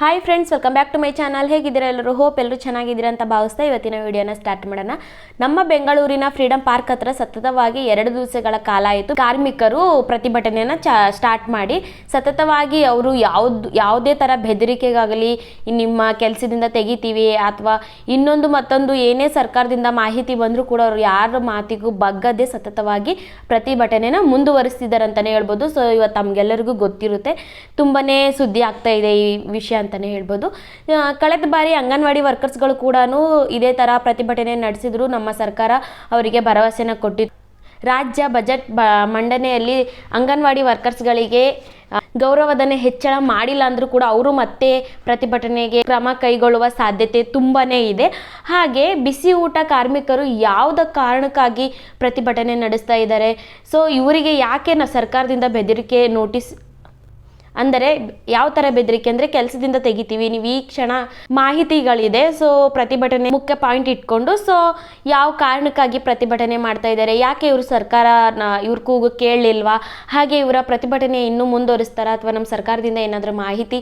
Hi friends welcome back to my channel ಹೇಗಿದ್ದೀರಾ ಎಲ್ಲರೂ? Hope ಎಲ್ಲರೂ ಚೆನ್ನಾಗಿದ್ದೀರಾ ಅಂತ ಭಾವಿಸ್ತಾ ಇವತ್ತಿನ ವಿಡಿಯೋನ ಸ್ಟಾರ್ಟ್ ಮಾಡೋಣ. ನಮ್ಮ ಬೆಂಗಳೂರಿನ ಫ್ರೀಡಂ ಪಾರ್ಕ್ ಹತ್ರ ಸತತವಾಗಿ ಎರಡು ದಿವಸಗಳ ಕಾಲ ಆಯಿತು. ಕಾರ್ಮಿಕರು ಪ್ರತಿಭಟನೆಯನ್ನು ಸ್ಟಾರ್ಟ್ ಮಾಡಿ ಸತತವಾಗಿ ಅವರು ಯಾವ್ದು, ಯಾವುದೇ ಥರ ಬೆದರಿಕೆಗಾಗಲಿ, ನಿಮ್ಮ ಕೆಲಸದಿಂದ ತೆಗಿತೀವಿ ಅಥವಾ ಇನ್ನೊಂದು ಮತ್ತೊಂದು ಏನೇ ಸರ್ಕಾರದಿಂದ ಮಾಹಿತಿ ಬಂದರೂ ಕೂಡ ಅವರು ಯಾರ ಮಾತಿಗೂ ಬಗ್ಗದೆ ಸತತವಾಗಿ ಪ್ರತಿಭಟನೆನ ಮುಂದುವರಿಸ್ತಿದ್ದಾರೆ ಅಂತಲೇ ಹೇಳ್ಬೋದು. ಸೊ ಇವತ್ತು ತಮಗೆಲ್ಲರಿಗೂ ಗೊತ್ತಿರುತ್ತೆ. ತುಂಬನೇ ಸುದ್ದಿ ಆಗ್ತಾ ಇದೆ ಈ ವಿಷಯ ಅಂತಲೇ ಹೇಳ್ಬೋದು. ಕಳೆದ ಬಾರಿ ಅಂಗನವಾಡಿ ವರ್ಕರ್ಸ್ಗಳು ಕೂಡ ಇದೇ ಥರ ಪ್ರತಿಭಟನೆ ನಡೆಸಿದ್ರು. ನಮ್ಮ ಸರ್ಕಾರ ಅವರಿಗೆ ಭರವಸೆನ ಕೊಟ್ಟಿತ್ತು ರಾಜ್ಯ ಬಜೆಟ್ ಬ, ಮಂಡನೆಯಲ್ಲಿ ಅಂಗನವಾಡಿ ವರ್ಕರ್ಸ್ಗಳಿಗೆ ಗೌರವಧನ ಹೆಚ್ಚಳ ಮಾಡಿಲ್ಲ ಅಂದರೂ ಕೂಡ ಅವರು ಮತ್ತೆ ಪ್ರತಿಭಟನೆಗೆ ಕ್ರಮ ಕೈಗೊಳ್ಳುವ ಸಾಧ್ಯತೆ ತುಂಬಾ ಇದೆ. ಹಾಗೆ ಬಿಸಿ ಊಟ ಕಾರ್ಮಿಕರು ಯಾವುದ ಕಾರಣಕ್ಕಾಗಿ ಪ್ರತಿಭಟನೆ ನಡೆಸ್ತಾ ಇದ್ದಾರೆ? ಸೊ ಇವರಿಗೆ ಯಾಕೆ ಸರ್ಕಾರದಿಂದ ಬೆದರಿಕೆ ನೋಟಿಸ್ ಅಂದರೆ ಯಾವ ಥರ ಬೆದರಿಕೆ ಅಂದರೆ ಕೆಲಸದಿಂದ ತೆಗಿತೀವಿ, ನೀವು ಈ ಕ್ಷಣ ಮಾಹಿತಿಗಳಿದೆ ಸೊ ಪ್ರತಿಭಟನೆ ಮುಖ್ಯ ಪಾಯಿಂಟ್ ಇಟ್ಕೊಂಡು ಸೊ ಯಾವ ಕಾರಣಕ್ಕಾಗಿ ಪ್ರತಿಭಟನೆ ಮಾಡ್ತಾ ಇದ್ದಾರೆ, ಯಾಕೆ ಇವರು ಸರ್ಕಾರ ಇವ್ರ ಕೂಗು ಕೇಳಲಿಲ್ವಾ ಹಾಗೆ ಇವರ ಪ್ರತಿಭಟನೆ ಇನ್ನೂ ಮುಂದುವರಿಸ್ತಾರ, ಅಥವಾ ನಮ್ಮ ಸರ್ಕಾರದಿಂದ ಏನಾದರೂ ಮಾಹಿತಿ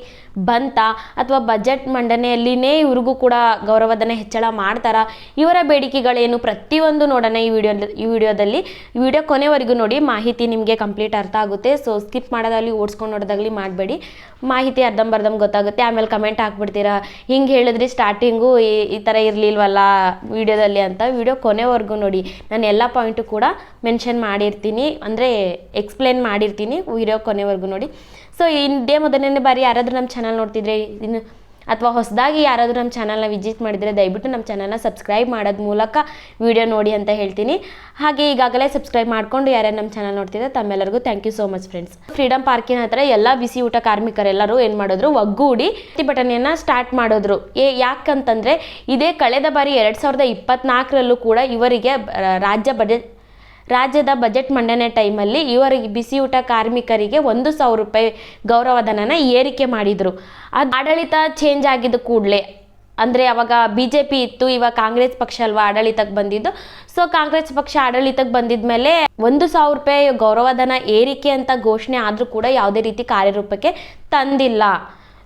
ಬಂತಾ, ಅಥವಾ ಬಜೆಟ್ ಮಂಡನೆಯಲ್ಲಿನೇ ಇವ್ರಿಗೂ ಕೂಡ ಗೌರವಧನ ಹೆಚ್ಚಳ ಮಾಡ್ತಾರಾ, ಇವರ ಬೇಡಿಕೆಗಳೇನು ಪ್ರತಿಯೊಂದು ನೋಡೋಣ ಈ ವಿಡಿಯೋ ಈ ವಿಡಿಯೋದಲ್ಲಿ. ವಿಡಿಯೋ ಕೊನೆವರೆಗೂ ನೋಡಿ, ಮಾಹಿತಿ ನಿಮಗೆ ಕಂಪ್ಲೀಟ್ ಅರ್ಥ ಆಗುತ್ತೆ ಸೊ ಸ್ಕಿಪ್ ಮಾಡೋದಾಗಲಿ, ಓಡಿಸ್ಕೊಂಡು ನೋಡೋದಾಗಲಿ ಮಾಡಬೇಡಿ. ಮಾಹಿತಿ ಅರ್ಧಂಬರ್ಧಮ್ ಗೊತ್ತಾಗುತ್ತೆ. ಆಮೇಲೆ ಕಮೆಂಟ್ ಹಾಕ್ಬಿಡ್ತೀರಾ. ಹಿಂಗೆ ಹೇಳಿದ್ರಿ ಸ್ಟಾರ್ಟಿಂಗು ಈ ಈ ಥರ ಇರಲಿಲ್ವಲ್ಲ ವಿಡಿಯೋದಲ್ಲಿ ಅಂತ. ವಿಡಿಯೋ ಕೊನೆವರೆಗೂ ನೋಡಿ. ನಾನು ಎಲ್ಲ ಪಾಯಿಂಟು ಕೂಡ ಮೆನ್ಷನ್ ಮಾಡಿರ್ತೀನಿ. ಅಂದರೆ ಎಕ್ಸ್ಪ್ಲೇನ್ ಮಾಡಿರ್ತೀನಿ. ವಿಡಿಯೋ ಕೊನೆವರೆಗೂ ನೋಡಿ. ಸೊ ಇದೇ ಮೊದಲನೇ ಬಾರಿ ಯಾರಾದರೂ ನಮ್ಮ ಚಾನಲ್ ನೋಡ್ತಿದ್ರೆ, ಇನ್ನು ಅಥವಾ ಹೊಸದಾಗಿ ಯಾರಾದರೂ ನಮ್ಮ ಚಾನಲ್ನ ವಿಸಿಟ್ ಮಾಡಿದರೆ ದಯವಿಟ್ಟು ನಮ್ಮ ಚಾನಲ್ನ ಸಬ್ಸ್ಕ್ರೈಬ್ ಮಾಡೋದ್ ಮೂಲಕ ವಿಡಿಯೋ ನೋಡಿ ಅಂತ ಹೇಳ್ತೀನಿ. ಹಾಗೆ ಈಗಾಗಲೇ ಸಬ್ಸ್ಕ್ರೈಬ್ ಮಾಡಿಕೊಂಡು ಯಾರ್ಯಾರು ನಮ್ಮ ಚಾನಲ್ ನೋಡ್ತಿದ್ರೆ ತಮ್ಮೆಲ್ಲರಿಗೂ thank you so much friends freedom ಪಾರ್ಕಿನ ಹತ್ರ ಎಲ್ಲ ಬಿಸಿ ಊಟ ಕಾರ್ಮಿಕರೆಲ್ಲರೂ ಏನು ಮಾಡಿದ್ರು? ಒಗ್ಗೂಡಿ ಪ್ರತಿಭಟನೆಯನ್ನು ಸ್ಟಾರ್ಟ್ ಮಾಡಿದ್ರು. ಏ, ಯಾಕಂತಂದರೆ ಇದೇ ಕಳೆದ ಬಾರಿ ಎರಡು ಸಾವಿರದ ಕೂಡ ಇವರಿಗೆ ರಾಜ್ಯ ಬಜೆಟ್ ರಾಜ್ಯದ ಬಜೆಟ್ ಮಂಡನೆ ಟೈಮಲ್ಲಿ ಇವರಿಗೆ ಬಿಸಿಯೂಟ ಕಾರ್ಮಿಕರಿಗೆ ಒಂದು ಸಾವಿರ ರೂಪಾಯಿ ಗೌರವಧನನ ಏರಿಕೆ ಮಾಡಿದರು. ಅದು ಆಡಳಿತ ಚೇಂಜ್ ಆಗಿದ್ದ ಕೂಡಲೇ, ಅಂದರೆ ಅವಾಗ ಬಿ ಜೆ ಪಿ ಇತ್ತು, ಇವಾಗ ಕಾಂಗ್ರೆಸ್ ಪಕ್ಷ ಅಲ್ವಾ ಆಡಳಿತಕ್ಕೆ ಬಂದಿದ್ದು. ಸೊ ಕಾಂಗ್ರೆಸ್ ಪಕ್ಷ ಆಡಳಿತಕ್ಕೆ ಬಂದಿದ ಮೇಲೆ ಒಂದು ಸಾವಿರ ರೂಪಾಯಿ ಗೌರವಧನ ಏರಿಕೆ ಅಂತ ಘೋಷಣೆ ಆದರೂ ಕೂಡ ಯಾವುದೇ ರೀತಿ ಕಾರ್ಯರೂಪಕ್ಕೆ ತಂದಿಲ್ಲ.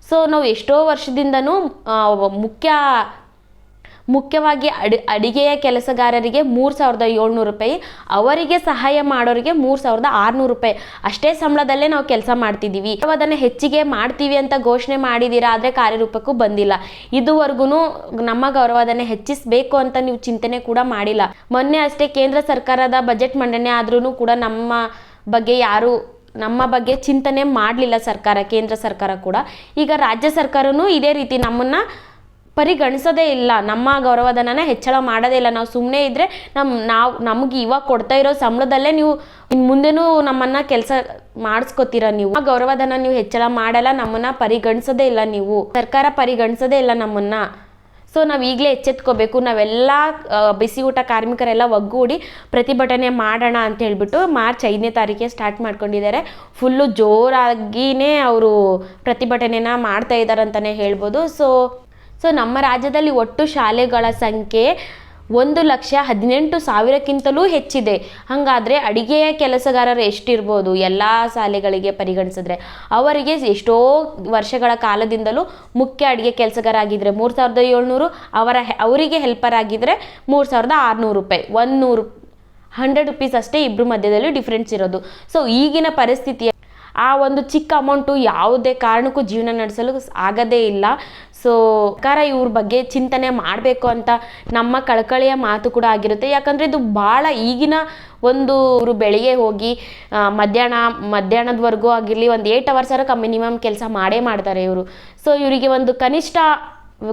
ಸೊ ನಾವು ಎಷ್ಟೋ ವರ್ಷದಿಂದನೂ ಮುಖ್ಯ ಮುಖ್ಯವಾಗಿ ಅಡಿ, ಅಡಿಗೆಯ ಕೆಲಸಗಾರರಿಗೆ ಮೂರು ಸಾವಿರದ ಏಳ್ನೂರು ರೂಪಾಯಿ, ಅವರಿಗೆ ಸಹಾಯ ಮಾಡೋರಿಗೆ ಮೂರು ಸಾವಿರದ ಆರುನೂರು ರೂಪಾಯಿ. ಅಷ್ಟೇ ಸಂಬಳದಲ್ಲೇ ನಾವು ಕೆಲಸ ಮಾಡ್ತಿದ್ದೀವಿ. ಅದನ್ನು ಹೆಚ್ಚಿಗೆ ಮಾಡ್ತೀವಿ ಅಂತ ಘೋಷಣೆ ಮಾಡಿದ್ದೀರಾ ಆದರೆ ಕಾರ್ಯರೂಪಕ್ಕೂ ಬಂದಿಲ್ಲ. ಇದುವರೆಗೂ ನಮ್ಮ ಗೌರವದನ್ನ ಹೆಚ್ಚಿಸಬೇಕು ಅಂತ ನೀವು ಚಿಂತನೆ ಕೂಡ ಮಾಡಿಲ್ಲ. ಮೊನ್ನೆ ಅಷ್ಟೇ ಕೇಂದ್ರ ಸರ್ಕಾರದ ಬಜೆಟ್ ಮಂಡನೆ ಆದ್ರೂ ಕೂಡ ನಮ್ಮ ಬಗ್ಗೆ ಯಾರು, ನಮ್ಮ ಬಗ್ಗೆ ಚಿಂತನೆ ಮಾಡಲಿಲ್ಲ ಸರ್ಕಾರ, ಕೇಂದ್ರ ಸರ್ಕಾರ ಕೂಡ. ಈಗ ರಾಜ್ಯ ಸರ್ಕಾರವೂ ಇದೇ ರೀತಿ ನಮ್ಮನ್ನು ಪರಿಗಣಿಸೋದೇ ಇಲ್ಲ. ನಮ್ಮ ಗೌರವಧನನ ಹೆಚ್ಚಳ ಮಾಡೋದೇ ಇಲ್ಲ. ನಾವು ಸುಮ್ಮನೆ ಇದ್ದರೆ ನಮ್ಮ ನಾವು, ನಮಗೆ ಇವಾಗ ಕೊಡ್ತಾ ಇರೋ ಸಂಬಳದಲ್ಲೇ ನೀವು ಇನ್ನು ಮುಂದೆನೂ ನಮ್ಮನ್ನು ಕೆಲಸ ಮಾಡಿಸ್ಕೊತೀರ ನೀವು. ಆ ಗೌರವಧನ ನೀವು ಹೆಚ್ಚಳ ಮಾಡಲ್ಲ, ನಮ್ಮನ್ನು ಪರಿಗಣಿಸೋದೇ ಇಲ್ಲ ನೀವು. ಸರ್ಕಾರ ಪರಿಗಣಿಸೋದೇ ಇಲ್ಲ ನಮ್ಮನ್ನು. ಸೊ, ನಾವು ಈಗಲೇ ಎಚ್ಚೆತ್ಕೋಬೇಕು. ನಾವೆಲ್ಲ ಬಿಸಿ ಊಟ ಕಾರ್ಮಿಕರೆಲ್ಲ ಒಗ್ಗೂಡಿ ಪ್ರತಿಭಟನೆ ಮಾಡೋಣ ಅಂತ ಹೇಳ್ಬಿಟ್ಟು ಮಾರ್ಚ್ ಐದನೇ ತಾರೀಕಿಗೆ ಸ್ಟಾರ್ಟ್ ಮಾಡ್ಕೊಂಡಿದ್ದಾರೆ. ಫುಲ್ಲು ಜೋರಾಗಿಯೇ ಅವರು ಪ್ರತಿಭಟನೆನ ಮಾಡ್ತಾ ಇದ್ದಾರೆ ಅಂತಲೇ ಹೇಳ್ಬೋದು. ಸೊ ಸೊ ನಮ್ಮ ರಾಜ್ಯದಲ್ಲಿ ಒಟ್ಟು ಶಾಲೆಗಳ ಸಂಖ್ಯೆ ಒಂದು ಲಕ್ಷ ಹದಿನೆಂಟು ಸಾವಿರಕ್ಕಿಂತಲೂ ಹೆಚ್ಚಿದೆ. ಹಾಗಾದರೆ ಅಡುಗೆಯ ಕೆಲಸಗಾರರು ಎಷ್ಟಿರ್ಬೋದು? ಎಲ್ಲ ಶಾಲೆಗಳಿಗೆ ಪರಿಗಣಿಸಿದ್ರೆ. ಅವರಿಗೆ ಎಷ್ಟೋ ವರ್ಷಗಳ ಕಾಲದಿಂದಲೂ ಮುಖ್ಯ ಅಡುಗೆ ಕೆಲಸಗಾರ ಆಗಿದ್ರೆ ಮೂರು ಸಾವಿರದ ಏಳ್ನೂರು, ಅವರ ಅವರಿಗೆ ಹೆಲ್ಪರ್ ಆಗಿದ್ದರೆ ಮೂರು ಸಾವಿರದ ಆರುನೂರು ರೂಪಾಯಿ. ಒಂದು ನೂರು ಹಂಡ್ರೆಡ್ ರುಪೀಸ್ ಅಷ್ಟೇ ಇಬ್ಬರು ಮಧ್ಯದಲ್ಲಿ ಡಿಫ್ರೆನ್ಸ್ ಇರೋದು. ಸೊ ಈಗಿನ ಪರಿಸ್ಥಿತಿ ಆ ಒಂದು ಚಿಕ್ಕ ಅಮೌಂಟು ಯಾವುದೇ ಕಾರಣಕ್ಕೂ ಜೀವನ ನಡೆಸಲು ಆಗದೇ ಇಲ್ಲ. ಸೊ ಸರ್ಕಾರ ಇವ್ರ ಬಗ್ಗೆ ಚಿಂತನೆ ಮಾಡಬೇಕು ಅಂತ ನಮ್ಮ ಕಳಕಳಿಯ ಮಾತು ಕೂಡ ಆಗಿರುತ್ತೆ. ಯಾಕಂದರೆ ಇದು ಭಾಳ ಈಗಿನ ಒಂದು ಇವರು ಬೆಳಿಗ್ಗೆ ಹೋಗಿ ಮಧ್ಯಾಹ್ನ, ಮಧ್ಯಾಹ್ನದವರೆಗೂ ಆಗಿರಲಿ, ಒಂದು ಏಟ್ ಅವರ್ಸರ ಮಿನಿಮಮ್ ಕೆಲಸ ಮಾಡೇ ಮಾಡ್ತಾರೆ ಇವರು. ಸೊ ಇವರಿಗೆ ಒಂದು ಕನಿಷ್ಠ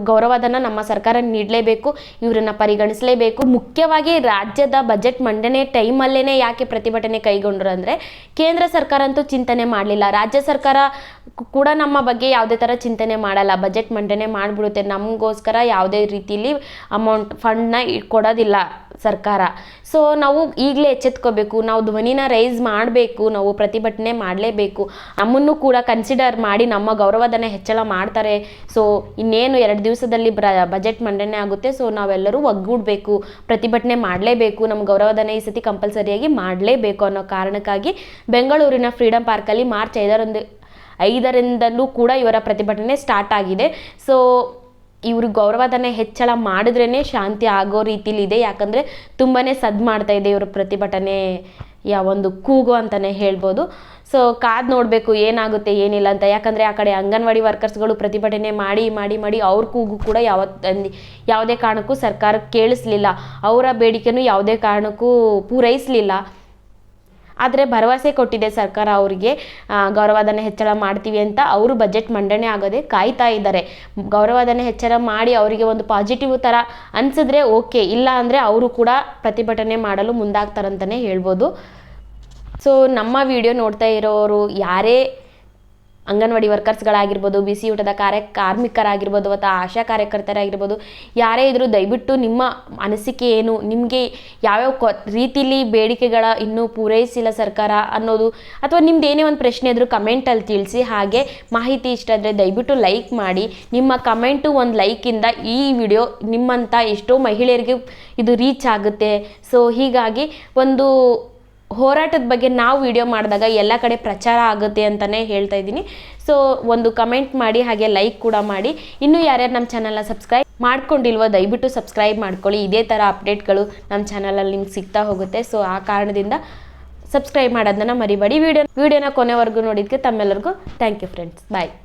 ಗೌರವಧನ ನಮ್ಮ ಸರ್ಕಾರ ನೀಡಲೇಬೇಕು, ಇವರನ್ನು ಪರಿಗಣಿಸಲೇಬೇಕು. ಮುಖ್ಯವಾಗಿ ರಾಜ್ಯದ ಬಜೆಟ್ ಮಂಡನೆ ಟೈಮಲ್ಲೇ ಯಾಕೆ ಪ್ರತಿಭಟನೆ ಕೈಗೊಂಡ್ರು ಅಂದರೆ, ಕೇಂದ್ರ ಸರ್ಕಾರ ಅಂತೂ ಚಿಂತನೆ ಮಾಡಲಿಲ್ಲ. ರಾಜ್ಯ ಸರ್ಕಾರ ಕೂಡ ನಮ್ಮ ಬಗ್ಗೆ ಯಾವುದೇ ಥರ ಚಿಂತನೆ ಮಾಡಲ್ಲ. ಬಜೆಟ್ ಮಂಡನೆ ಮಾಡಿಬಿಡುತ್ತೆ. ನಮಗೋಸ್ಕರ ಯಾವುದೇ ರೀತಿಯಲ್ಲಿ ಅಮೌಂಟ್ ಫಂಡ್ನ ಕೊಡೋದಿಲ್ಲ ಸರ್ಕಾರ. ಸೊ ನಾವು ಈಗಲೇ ಎಚ್ಚೆತ್ಕೋಬೇಕು. ನಾವು ಧ್ವನಿನ ರೈಸ್ ಮಾಡಬೇಕು. ನಾವು ಪ್ರತಿಭಟನೆ ಮಾಡಲೇಬೇಕು. ನಮ್ಮನ್ನು ಕೂಡ ಕನ್ಸಿಡರ್ ಮಾಡಿ ನಮ್ಮ ಗೌರವಧನ ಹೆಚ್ಚಳ ಮಾಡ್ತಾರೆ. ಸೊ ಇನ್ನೇನು ಎರಡು ದಿವಸದಲ್ಲಿ ಬಜೆಟ್ ಮಂಡನೆ ಆಗುತ್ತೆ. ಸೊ ನಾವೆಲ್ಲರೂ ಒಗ್ಗೂಡಬೇಕು. ಪ್ರತಿಭಟನೆ ಮಾಡಲೇಬೇಕು. ನಮ್ಮ ಗೌರವಧನ ಈ ಸತಿ ಕಂಪಲ್ಸರಿಯಾಗಿ ಮಾಡಲೇಬೇಕು ಅನ್ನೋ ಕಾರಣಕ್ಕಾಗಿ ಬೆಂಗಳೂರಿನ ಫ್ರೀಡಂ ಪಾರ್ಕಲ್ಲಿ ಮಾರ್ಚ್ ಐದರಂದು, ಐದರಿಂದಲೂ ಕೂಡ ಇವರ ಪ್ರತಿಭಟನೆ ಸ್ಟಾರ್ಟ್ ಆಗಿದೆ. ಸೊ ಇವರು ಗೌರವಧನ ಹೆಚ್ಚಳ ಮಾಡಿದ್ರೇ ಶಾಂತಿ ಆಗೋ ರೀತಿಲಿದೆ. ಯಾಕಂದರೆ ತುಂಬಾ ಸದ್ ಮಾಡ್ತಾ ಇದೆ ಇವ್ರ ಪ್ರತಿಭಟನೆ. ಯಾ ಒಂದು ಕೂಗು ಅಂತಲೇ ಹೇಳ್ಬೋದು. ಸೊ ಕಾದು ನೋಡಬೇಕು ಏನಾಗುತ್ತೆ, ಏನಿಲ್ಲ ಅಂತ. ಯಾಕಂದರೆ ಆ ಕಡೆ ಅಂಗನವಾಡಿ ವರ್ಕರ್ಸ್ಗಳು ಪ್ರತಿಭಟನೆ ಮಾಡಿ ಮಾಡಿ ಮಾಡಿ ಅವ್ರ ಕೂಗು ಕೂಡ ಯಾವತ್ತು ಯಾವುದೇ ಕಾರಣಕ್ಕೂ ಸರ್ಕಾರ ಕೇಳಿಸ್ಲಿಲ್ಲ. ಅವರ ಬೇಡಿಕೆನೂ ಯಾವುದೇ ಕಾರಣಕ್ಕೂ ಪೂರೈಸಲಿಲ್ಲ. ಆದರೆ ಭರವಸೆ ಕೊಟ್ಟಿದೆ ಸರ್ಕಾರ ಅವರಿಗೆ ಗೌರವಧನ ಹೆಚ್ಚಳ ಮಾಡ್ತೀವಿ ಅಂತ ಅವರು ಬಜೆಟ್ ಮಂಡನೆ ಆಗೋದೇ ಕಾಯ್ತಾ ಇದ್ದಾರೆ. ಗೌರವಧನ ಹೆಚ್ಚಳ ಮಾಡಿ ಅವರಿಗೆ ಒಂದು ಪಾಸಿಟಿವ್ ಥರ ಅನಿಸಿದ್ರೆ ಓಕೆ ಇಲ್ಲ ಅಂದರೆ ಅವರು ಕೂಡ ಪ್ರತಿಭಟನೆ ಮಾಡಲು ಮುಂದಾಗ್ತಾರಂತಲೇ ಹೇಳ್ಬೋದು. ಸೊ ನಮ್ಮ ವಿಡಿಯೋ ನೋಡ್ತಾ ಇರೋರು ಯಾರೇ ಅಂಗನವಾಡಿ ವರ್ಕರ್ಸ್ಗಳಾಗಿರ್ಬೋದು, ಬಿಸಿ ಊಟದ ಕಾರ್ಯ ಕಾರ್ಮಿಕರಾಗಿರ್ಬೋದು ಅಥವಾ ಆಶಾ ಕಾರ್ಯಕರ್ತರಾಗಿರ್ಬೋದು, ಯಾರೇ ಇದ್ರೂ ದಯವಿಟ್ಟು ನಿಮ್ಮ ಅನಿಸಿಕೆ ಏನು, ನಿಮಗೆ ಯಾವ್ಯಾವ ಕೊ ರೀತಿಲಿ ಬೇಡಿಕೆಗಳ ಇನ್ನೂ ಪೂರೈಸಿಲ್ಲ ಸರ್ಕಾರ ಅನ್ನೋದು ಅಥವಾ ನಿಮ್ದು ಏನೇ ಒಂದು ಪ್ರಶ್ನೆ ಇದ್ರೂ ಕಮೆಂಟಲ್ಲಿ ತಿಳಿಸಿ, ಹಾಗೆ ಮಾಹಿತಿ ಇಷ್ಟ ಆದರೆ ದಯವಿಟ್ಟು ಲೈಕ್ ಮಾಡಿ. ನಿಮ್ಮ ಕಮೆಂಟು ಒಂದು ಲೈಕಿಂದ ಈ ವಿಡಿಯೋ ನಿಮ್ಮಂಥ ಎಷ್ಟೋ ಮಹಿಳೆಯರಿಗೆ ಇದು ರೀಚ್ ಆಗುತ್ತೆ. ಸೊ, ಹೀಗಾಗಿ ಒಂದು ಹೋರಾಟದ ಬಗ್ಗೆ ನಾವು ವಿಡಿಯೋ ಮಾಡಿದಾಗ ಎಲ್ಲ ಕಡೆ ಪ್ರಚಾರ ಆಗುತ್ತೆ ಅಂತಲೇ ಹೇಳ್ತಾ ಇದ್ದೀನಿ. ಸೊ ಒಂದು ಕಮೆಂಟ್ ಮಾಡಿ, ಹಾಗೆ ಲೈಕ್ ಕೂಡ ಮಾಡಿ. ಇನ್ನೂ ಯಾರ್ಯಾರು ನಮ್ಮ ಚಾನಲ್ನ ಸಬ್ಸ್ಕ್ರೈಬ್ ಮಾಡ್ಕೊಂಡಿಲ್ವೋ, ದಯವಿಟ್ಟು ಸಬ್ಸ್ಕ್ರೈಬ್ ಮಾಡ್ಕೊಳ್ಳಿ. ಇದೇ ಥರ ಅಪ್ಡೇಟ್ಗಳು ನಮ್ಮ ಚಾನಲಲ್ಲಿ ನಿಮ್ಗೆ ಸಿಗ್ತಾ ಹೋಗುತ್ತೆ. ಸೊ ಆ ಕಾರಣದಿಂದ ಸಬ್ಸ್ಕ್ರೈಬ್ ಮಾಡೋದನ್ನ ಮರಿಬೇಡಿ. ವಿಡಿಯೋ ವಿಡಿಯೋನ ಕೊನೆವರೆಗೂ ನೋಡಿದ್ದಕ್ಕೆ ತಮ್ಮೆಲ್ಲರಿಗೂ ಥ್ಯಾಂಕ್ ಯು ಫ್ರೆಂಡ್ಸ್ ಬಾಯ್